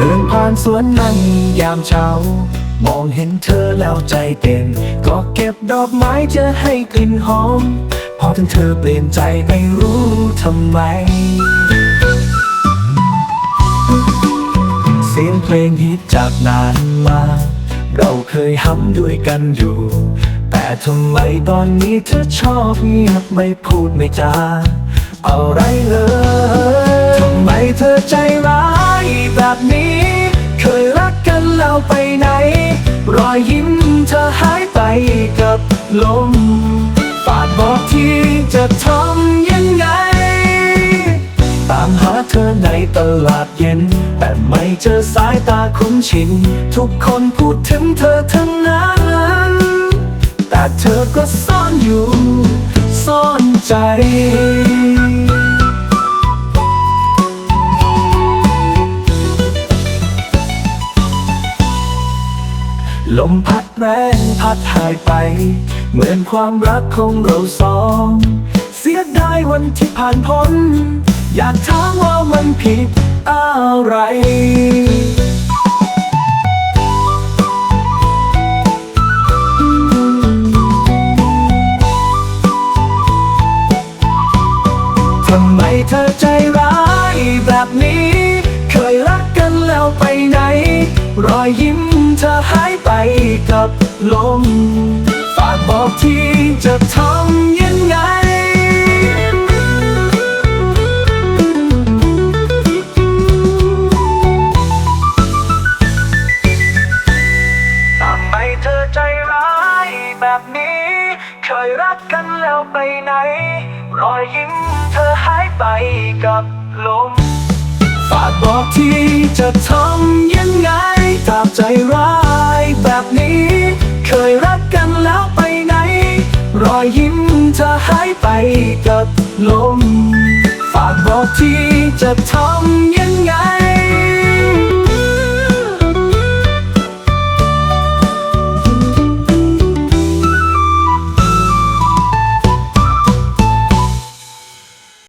เดินผ่านสวนนั่งยามเช้า มองเห็นเธอแล้วใจเต้นก็เก็บดอกไม้จะให้กลิ่นหอม พอถึงเธอเปลี่ยนใจไม่รู้ทำไม เสียงเพลงฮิตจากนานมา เราเคยฮัมด้วยกันอยู่ แต่ทำไมตอนนี้เธอชอบเงียบไม่พูดไม่จาอะไรเลย ทำไมเธอใจร้ายแบบนี้ ไปไหน รอยยิ้มเธอหายไปกับลมฝากบอกที่จะทำยังไง ตามหาเธอในตลาดเย็น แต่ไม่เจอสายตาคุ้นชิน ทุกคนพูดถึงเธอทั้งนั้น แต่เธอก็ซ่อนอยู่ ซ่อนใจ ลมพัดแรงพัดหายไป เหมือนความรักของเราสอง เสียดายวันที่ผ่านพ้น อยากถามว่ามันผิดอะไรทำไมเธอใจร้ายแบบนี้ เคยรักกันแล้วไปไหน รอยยิ้ม เธอหายไปกับลม ฝากบอกที่จะทำยังไง ทำไมเธอใจร้ายแบบนี้ เคยรักกันแล้วไปไหน รอยยิ้มเธอหายไปกับลม ฝากบอกที่จะทำยังไง อยยิ้มเธอหายไปกับลม ฝากบอกที่จะทำยังไง